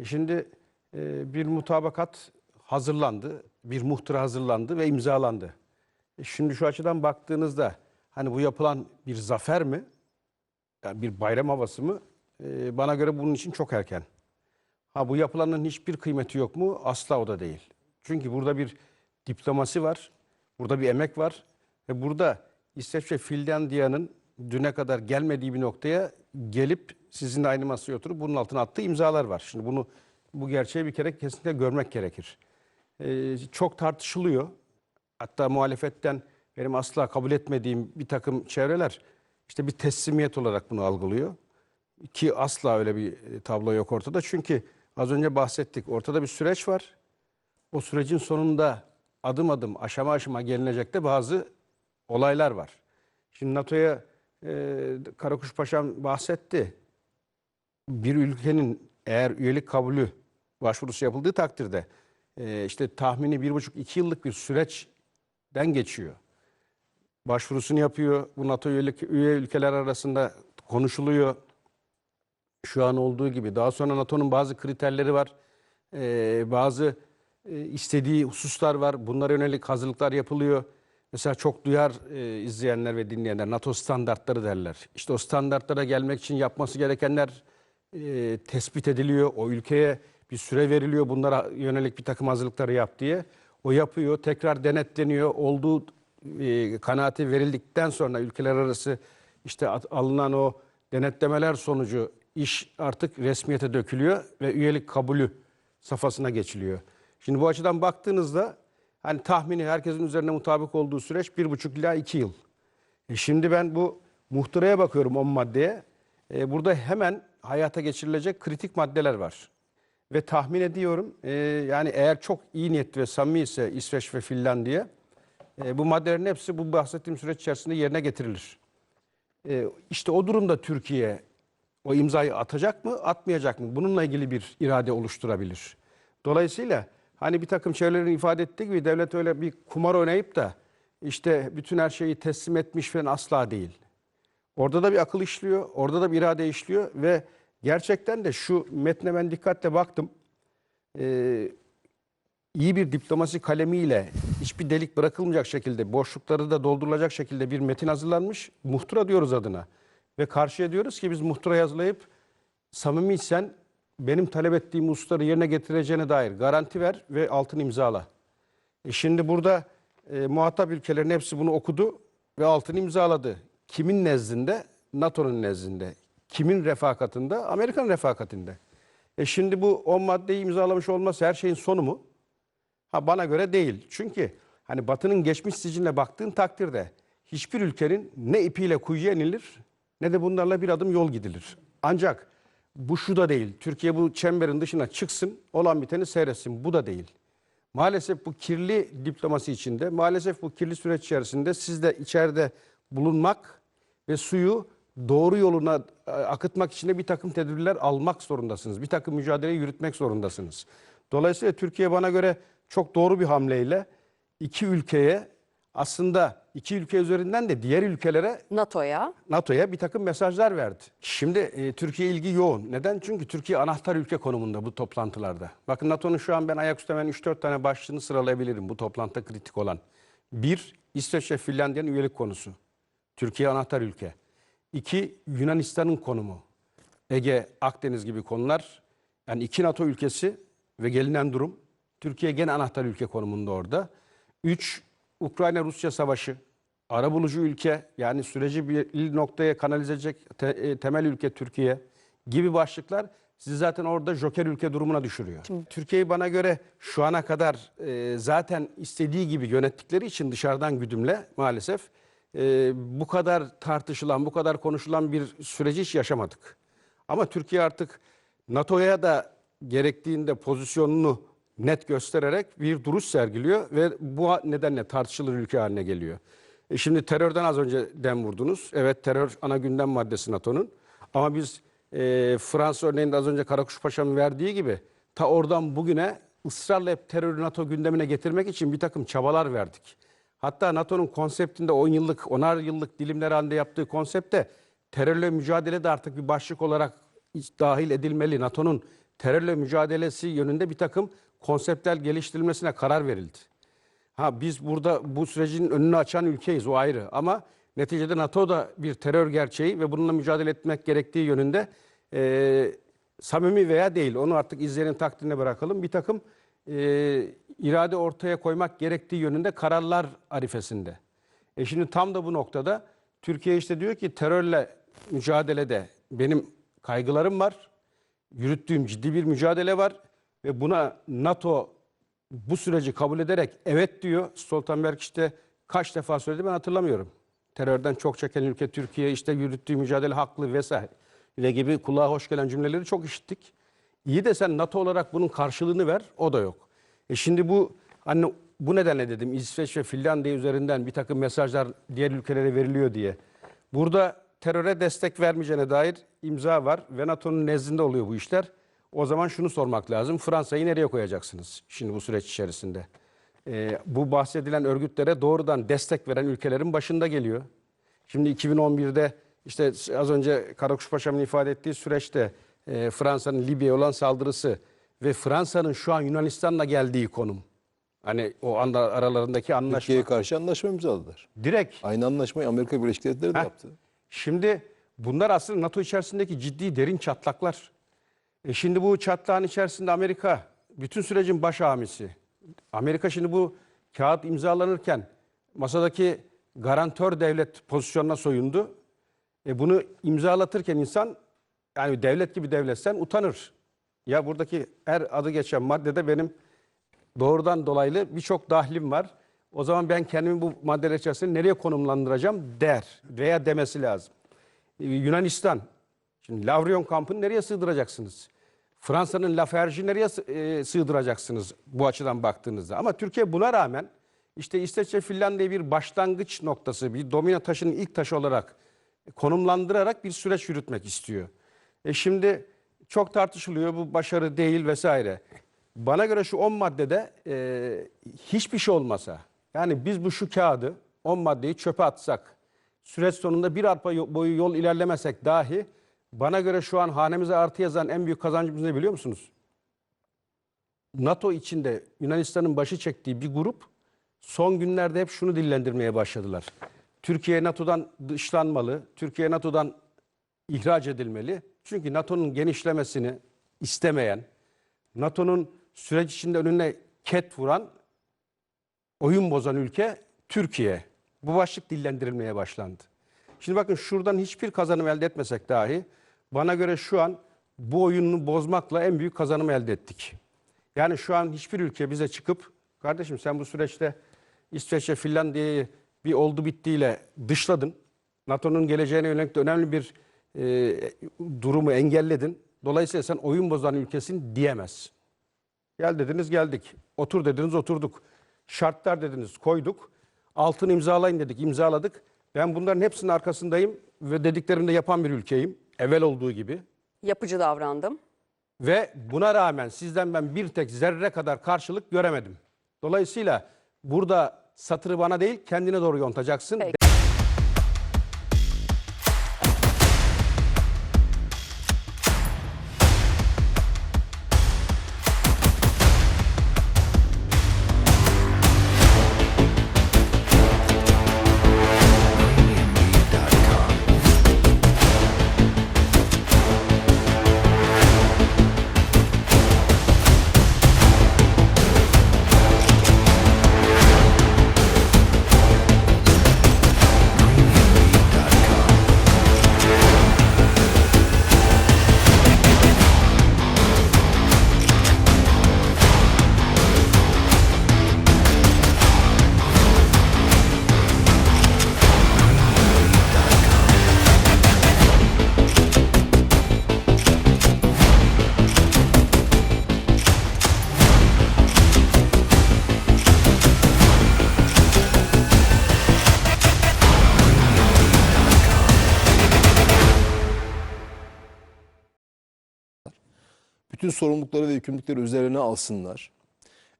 E Şimdi e, bir mutabakat hazırlandı, bir muhtıra hazırlandı ve imzalandı. E Şimdi şu açıdan baktığınızda hani bu yapılan bir zafer mi, yani bir bayram havası mı? E, bana göre bunun için çok erken. Ha bu yapılanın hiçbir kıymeti yok mu? Asla o da değil. Çünkü burada bir diplomasi var, burada bir emek var ve burada İsveç ve Finlandiya'nın düne kadar gelmediği bir noktaya gelip sizinle aynı masaya oturup bunun altına attığı imzalar var. Şimdi bunu bu gerçeği bir kere kesinlikle görmek gerekir. Ee, çok tartışılıyor. Hatta muhalefetten benim asla kabul etmediğim bir takım çevreler işte bir teslimiyet olarak bunu algılıyor. Ki asla öyle bir e, tablo yok ortada. Çünkü az önce bahsettik. Ortada bir süreç var. O sürecin sonunda adım adım, aşama aşama gelinecek de bazı olaylar var. Şimdi NATO'ya e, Karakuş Paşam bahsetti. Bir ülkenin eğer üyelik kabulü başvurusu yapıldığı takdirde e, işte tahmini bir buçuk iki yıllık bir süreçten geçiyor. Başvurusunu yapıyor. Bu NATO üyelik, üye ülkeler arasında konuşuluyor şu an olduğu gibi. Daha sonra NATO'nun bazı kriterleri var. Ee, bazı e, istediği hususlar var. Bunlara yönelik hazırlıklar yapılıyor. Mesela çok duyar e, izleyenler ve dinleyenler NATO standartları derler. İşte o standartlara gelmek için yapması gerekenler e, tespit ediliyor. O ülkeye bir süre veriliyor. Bunlara yönelik bir takım hazırlıkları yap diye. O yapıyor. Tekrar denetleniyor. Olduğu e, kanaati verildikten sonra ülkeler arası işte at- alınan o denetlemeler sonucu iş artık resmiyete dökülüyor ve üyelik kabulü safhasına geçiliyor. Şimdi bu açıdan baktığınızda hani tahmini herkesin üzerine mutabık olduğu süreç bir buçuk ila iki yıl. E şimdi ben bu muhtıraya bakıyorum 10 maddeye. E, burada hemen hayata geçirilecek kritik maddeler var. Ve tahmin ediyorum e, yani eğer çok iyi niyetli ve samimi ise İsveç ve Finlandiya e, bu maddelerin hepsi bu bahsettiğim süreç içerisinde yerine getirilir. E, işte o durumda Türkiye o imzayı atacak mı, atmayacak mı? Bununla ilgili bir irade oluşturabilir. Dolayısıyla hani bir takım şeylerin ifade ettiği gibi devlet öyle bir kumar oynayıp da işte bütün her şeyi teslim etmiş falan asla değil. Orada da bir akıl işliyor, orada da bir irade işliyor ve gerçekten de şu metne ben dikkatle baktım. Ee, iyi bir diplomasi kalemiyle hiçbir delik bırakılmayacak şekilde, boşlukları da doldurulacak şekilde bir metin hazırlanmış. Muhtıra diyoruz adına. Ve karşıya diyoruz ki biz muhtıra hazırlayıp samimiysen benim talep ettiğim hususları yerine getireceğine dair garanti ver ve altın imzala. E şimdi burada e, muhatap ülkelerin hepsi bunu okudu ve altını imzaladı. Kimin nezdinde? NATO'nun nezdinde. Kimin refakatinde? Amerikan refakatinde. E şimdi bu 10 maddeyi imzalamış olması her şeyin sonu mu? Ha bana göre değil. Çünkü hani Batı'nın geçmiş siciline baktığın takdirde hiçbir ülkenin ne ipiyle kuyuya inilir ne de bunlarla bir adım yol gidilir. Ancak bu şu da değil. Türkiye bu çemberin dışına çıksın, olan biteni seyretsin. Bu da değil. Maalesef bu kirli diplomasi içinde, maalesef bu kirli süreç içerisinde siz de içeride bulunmak ve suyu doğru yoluna e, akıtmak için de bir takım tedbirler almak zorundasınız. Bir takım mücadele yürütmek zorundasınız. Dolayısıyla Türkiye bana göre çok doğru bir hamleyle iki ülkeye aslında iki ülke üzerinden de diğer ülkelere NATO'ya. NATO'ya bir takım mesajlar verdi. Şimdi e, Türkiye ilgi yoğun. Neden? Çünkü Türkiye anahtar ülke konumunda bu toplantılarda. Bakın NATO'nun şu an ben ayaküstü hemen 3-4 tane başlığını sıralayabilirim bu toplantıda kritik olan. Bir, İsveç ve Finlandiya'nın üyelik konusu. Türkiye anahtar ülke. İki, Yunanistan'ın konumu. Ege, Akdeniz gibi konular. Yani iki NATO ülkesi ve gelinen durum. Türkiye gene anahtar ülke konumunda orada. Üç, Ukrayna-Rusya savaşı. Arabulucu ülke yani süreci bir noktaya kanalize edecek te- e, temel ülke Türkiye gibi başlıklar sizi zaten orada joker ülke durumuna düşürüyor. Türkiye'yi bana göre şu ana kadar e, zaten istediği gibi yönettikleri için dışarıdan güdümle maalesef e, bu kadar tartışılan, bu kadar konuşulan bir süreci hiç yaşamadık. Ama Türkiye artık NATO'ya da gerektiğinde pozisyonunu net göstererek bir duruş sergiliyor ve bu nedenle tartışılır ülke haline geliyor. E şimdi terörden az önce dem vurdunuz. Evet terör ana gündem maddesi NATO'nun. Ama biz e, Fransa örneğinde az önce Karakuş Paşa'nın verdiği gibi ta oradan bugüne ısrarla hep terörü NATO gündemine getirmek için bir takım çabalar verdik. Hatta NATO'nun konseptinde 10 yıllık, 10'ar yıllık dilimler halinde yaptığı konsepte terörle mücadele de artık bir başlık olarak dahil edilmeli. NATO'nun terörle mücadelesi yönünde bir takım konseptler geliştirilmesine karar verildi. Ha biz burada bu sürecin önünü açan ülkeyiz o ayrı ama neticede NATO da bir terör gerçeği ve bununla mücadele etmek gerektiği yönünde e, samimi veya değil onu artık izleyenin takdirine bırakalım. Bir takım e, irade ortaya koymak gerektiği yönünde kararlar arifesinde. E şimdi tam da bu noktada Türkiye işte diyor ki terörle mücadelede benim kaygılarım var. Yürüttüğüm ciddi bir mücadele var ve buna NATO bu süreci kabul ederek evet diyor. Stoltenberg işte kaç defa söyledi ben hatırlamıyorum. Terörden çok çeken ülke Türkiye işte yürüttüğü mücadele haklı vesaire gibi kulağa hoş gelen cümleleri çok işittik. İyi de sen NATO olarak bunun karşılığını ver o da yok. E şimdi bu hani bu nedenle dedim İsveç ve Finlandiya üzerinden bir takım mesajlar diğer ülkelere veriliyor diye. Burada teröre destek vermeyeceğine dair imza var ve NATO'nun nezdinde oluyor bu işler. O zaman şunu sormak lazım. Fransa'yı nereye koyacaksınız şimdi bu süreç içerisinde? Ee, bu bahsedilen örgütlere doğrudan destek veren ülkelerin başında geliyor. Şimdi 2011'de işte az önce Karakuş Paşa'nın ifade ettiği süreçte e, Fransa'nın Libya'ya olan saldırısı ve Fransa'nın şu an Yunanistan'la geldiği konum. Hani o anda aralarındaki anlaşma. Türkiye'ye karşı anlaşma imzaladılar. Direkt Aynı anlaşmayı Amerika Birleşik Devletleri de Heh. yaptı. Şimdi bunlar aslında NATO içerisindeki ciddi derin çatlaklar. E şimdi bu çatlağın içerisinde Amerika bütün sürecin baş hamisi. Amerika şimdi bu kağıt imzalanırken masadaki garantör devlet pozisyonuna soyundu. E bunu imzalatırken insan yani devlet gibi devletsen utanır. Ya buradaki her adı geçen maddede benim doğrudan dolaylı birçok dahlim var. O zaman ben kendimi bu maddeler içerisinde nereye konumlandıracağım der veya demesi lazım. Ee, Yunanistan, şimdi Lavrion kampını nereye sığdıracaksınız? Fransa'nın Laferge'i nereye e, sığdıracaksınız bu açıdan baktığınızda? Ama Türkiye buna rağmen işte İsveç ve Finlandiya bir başlangıç noktası, bir domino taşının ilk taşı olarak konumlandırarak bir süreç yürütmek istiyor. E şimdi çok tartışılıyor bu başarı değil vesaire. Bana göre şu 10 maddede e, hiçbir şey olmasa yani biz bu şu kağıdı 10 maddeyi çöpe atsak süreç sonunda bir arpa boyu yol ilerlemesek dahi bana göre şu an hanemize artı yazan en büyük kazancımız ne biliyor musunuz? NATO içinde Yunanistan'ın başı çektiği bir grup son günlerde hep şunu dillendirmeye başladılar. Türkiye NATO'dan dışlanmalı, Türkiye NATO'dan ihraç edilmeli. Çünkü NATO'nun genişlemesini istemeyen, NATO'nun süreç içinde önüne ket vuran, oyun bozan ülke Türkiye. Bu başlık dillendirilmeye başlandı. Şimdi bakın şuradan hiçbir kazanım elde etmesek dahi bana göre şu an bu oyunu bozmakla en büyük kazanım elde ettik. Yani şu an hiçbir ülke bize çıkıp kardeşim sen bu süreçte İsveç'e Finlandiya'yı bir oldu bittiyle dışladın. NATO'nun geleceğine yönelik de önemli bir e, durumu engelledin. Dolayısıyla sen oyun bozan ülkesin diyemez. Gel dediniz geldik. Otur dediniz oturduk. Şartlar dediniz koyduk. Altını imzalayın dedik imzaladık. Ben bunların hepsinin arkasındayım ve dediklerimde yapan bir ülkeyim. Evvel olduğu gibi. Yapıcı davrandım. Ve buna rağmen sizden ben bir tek zerre kadar karşılık göremedim. Dolayısıyla burada satırı bana değil kendine doğru yontacaksın. Peki. Bütün sorumlulukları ve yükümlülükleri üzerine alsınlar.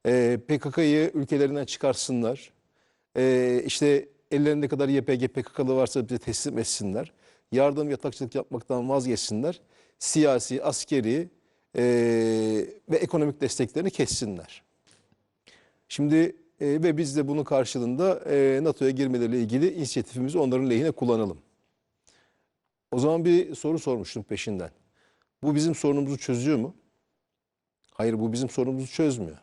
Ee, PKK'yı ülkelerinden çıkarsınlar. Ee, işte ellerinde kadar YPG, PKK'lı varsa bize teslim etsinler. Yardım yatakçılık yapmaktan vazgeçsinler. Siyasi, askeri e, ve ekonomik desteklerini kessinler. Şimdi e, ve biz de bunun karşılığında e, NATO'ya girmeleriyle ilgili inisiyatifimizi onların lehine kullanalım. O zaman bir soru sormuştum peşinden. Bu bizim sorunumuzu çözüyor mu? Hayır bu bizim sorunumuzu çözmüyor.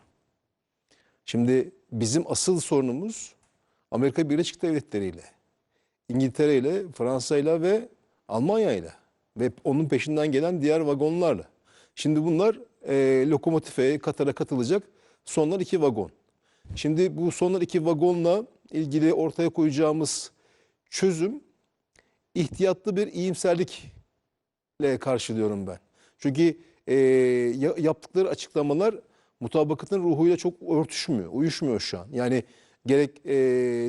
Şimdi bizim asıl sorunumuz Amerika Birleşik Devletleri ile, İngiltere ile, Fransa ile ve Almanya ile ve onun peşinden gelen diğer vagonlarla. Şimdi bunlar e, lokomotife, Katar'a katılacak sonlar iki vagon. Şimdi bu sonlar iki vagonla ilgili ortaya koyacağımız çözüm ihtiyatlı bir iyimserlikle karşılıyorum ben. Çünkü e, ya- yaptıkları açıklamalar mutabakatın ruhuyla çok örtüşmüyor, uyuşmuyor şu an. Yani gerek e,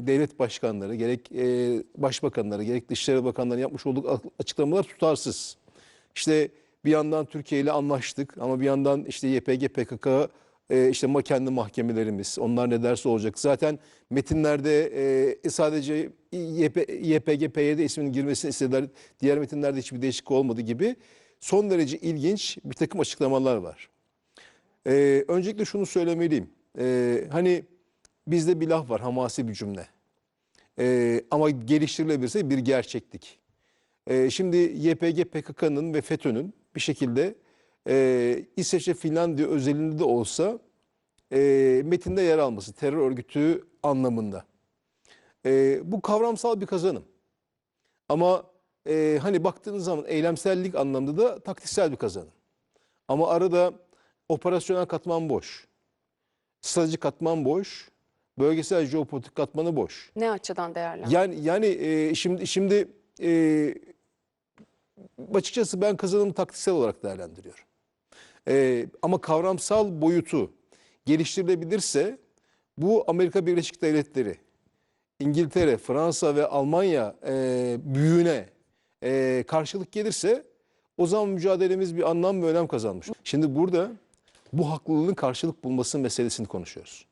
devlet başkanları, gerek e, başbakanları, gerek dışişleri bakanları yapmış olduğu a- açıklamalar tutarsız. İşte bir yandan Türkiye ile anlaştık ama bir yandan işte YPG, PKK, e, işte kendi mahkemelerimiz, onlar ne derse olacak. Zaten metinlerde e, sadece YP, YPG, PYD isminin girmesini istediler. Diğer metinlerde hiçbir değişiklik olmadı gibi son derece ilginç bir takım açıklamalar var. Ee, öncelikle şunu söylemeliyim. Ee, hani bizde bir laf var, hamasi bir cümle. Ee, ama geliştirilebilirse bir gerçeklik. Ee, şimdi YPG, PKK'nın ve FETÖ'nün bir şekilde e, İsveç ve Finlandiya özelinde de olsa e, metinde yer alması, terör örgütü anlamında. E, bu kavramsal bir kazanım. Ama e, hani baktığınız zaman eylemsellik anlamda da taktiksel bir kazanım. Ama arada operasyonel katman boş. Stratejik katman boş. Bölgesel jeopolitik katmanı boş. Ne açıdan değerlendiriyorsunuz? Yani yani e, şimdi şimdi e, açıkçası ben kazanımı taktiksel olarak değerlendiriyorum. E, ama kavramsal boyutu geliştirilebilirse bu Amerika Birleşik Devletleri, İngiltere, Fransa ve Almanya e, büyüğüne e, karşılık gelirse o zaman mücadelemiz bir anlam ve önem kazanmış. Şimdi burada bu haklılığın karşılık bulması meselesini konuşuyoruz.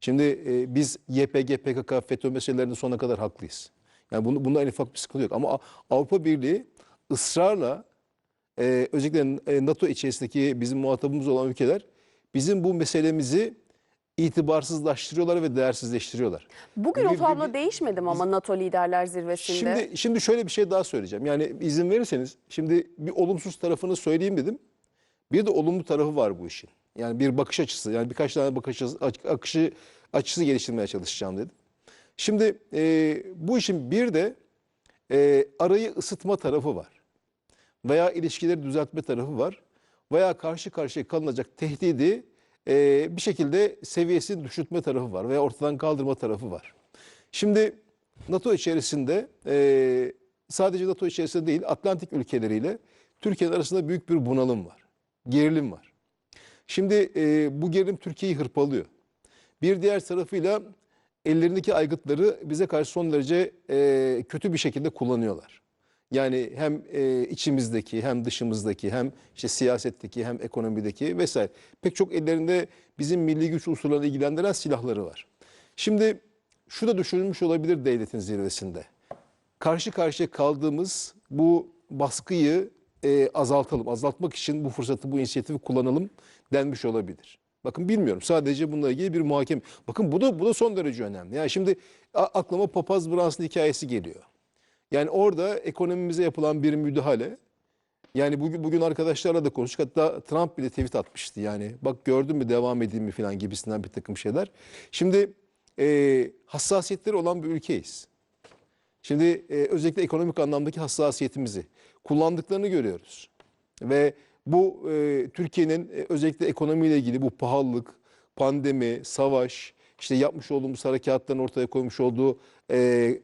Şimdi e, biz YPG, PKK, FETÖ meselelerinde sonuna kadar haklıyız. Yani bunu, bunda en ufak bir sıkıntı yok. Ama Avrupa Birliği ısrarla e, özellikle e, NATO içerisindeki bizim muhatabımız olan ülkeler bizim bu meselemizi itibarsızlaştırıyorlar ve değersizleştiriyorlar. Bugün o bir- tablo bir- değişmedi mi ama NATO liderler zirvesinde? Şimdi şimdi şöyle bir şey daha söyleyeceğim. Yani izin verirseniz şimdi bir olumsuz tarafını söyleyeyim dedim. Bir de olumlu tarafı var bu işin. Yani bir bakış açısı. Yani birkaç tane bakış açısı, akışı, açısı geliştirmeye çalışacağım dedim. Şimdi e, bu işin bir de e, arayı ısıtma tarafı var. Veya ilişkileri düzeltme tarafı var. Veya karşı karşıya kalınacak tehdidi e, bir şekilde seviyesini düşürtme tarafı var. Veya ortadan kaldırma tarafı var. Şimdi NATO içerisinde e, sadece NATO içerisinde değil Atlantik ülkeleriyle Türkiye'nin arasında büyük bir bunalım var. Gerilim var. Şimdi e, bu gerilim Türkiye'yi hırpalıyor. Bir diğer tarafıyla ellerindeki aygıtları bize karşı son derece e, kötü bir şekilde kullanıyorlar. Yani hem e, içimizdeki hem dışımızdaki hem işte siyasetteki hem ekonomideki vesaire pek çok ellerinde bizim milli güç unsurlarını ilgilendiren silahları var. Şimdi şu da düşünülmüş olabilir devletin zirvesinde. Karşı karşıya kaldığımız bu baskıyı e, azaltalım. Azaltmak için bu fırsatı, bu inisiyatifi kullanalım denmiş olabilir. Bakın bilmiyorum. Sadece bununla ilgili bir muhakeme. Bakın bu da bu da son derece önemli. Yani şimdi aklıma Papaz Brunson hikayesi geliyor. Yani orada ekonomimize yapılan bir müdahale. Yani bugün bugün arkadaşlarla da konuştuk. Hatta Trump bile tweet atmıştı. Yani bak gördün mü devam edeyim mi falan gibisinden bir takım şeyler. Şimdi e, hassasiyetleri olan bir ülkeyiz. Şimdi e, özellikle ekonomik anlamdaki hassasiyetimizi kullandıklarını görüyoruz. Ve bu e, Türkiye'nin e, özellikle ekonomiyle ilgili bu pahalılık, pandemi, savaş, işte yapmış olduğumuz harekatların ortaya koymuş olduğu e,